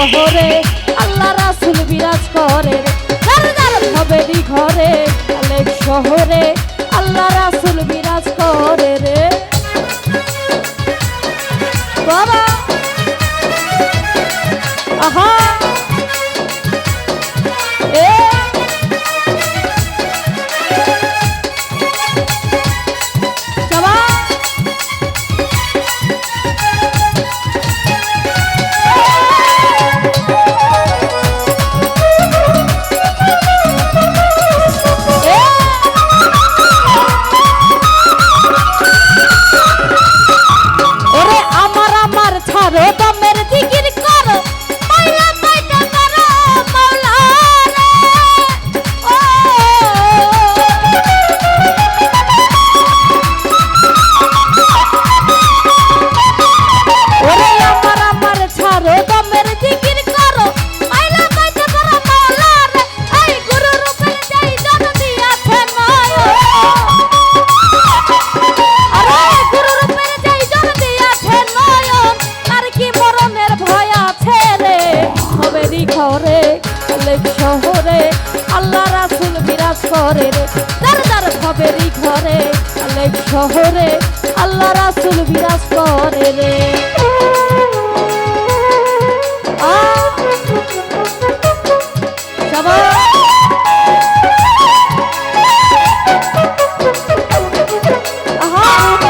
শহরে আল্লাহ রাসুল বিরাজ করে। সবেরই ঘরে অনেক শহরে আল্লাহ রাসুল বিরাজ করে রে। শহরে কলেজ শহরে, আল্লাহ রাসুল বিরাজ করে রে। তার তার খবেরি ঘরে কলেজ শহরে, আল্লাহ রাসুল বিরাজ করে রে। আহা!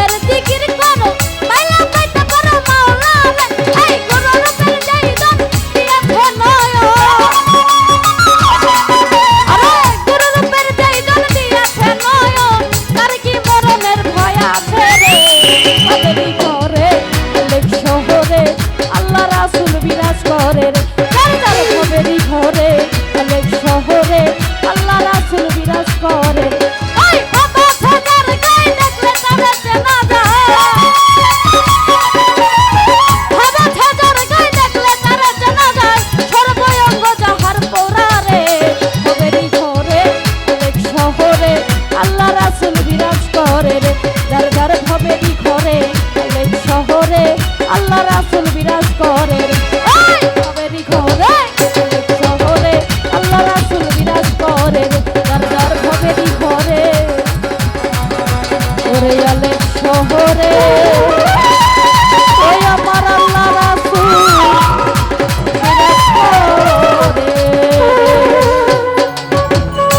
Para ti que আলে শহরে।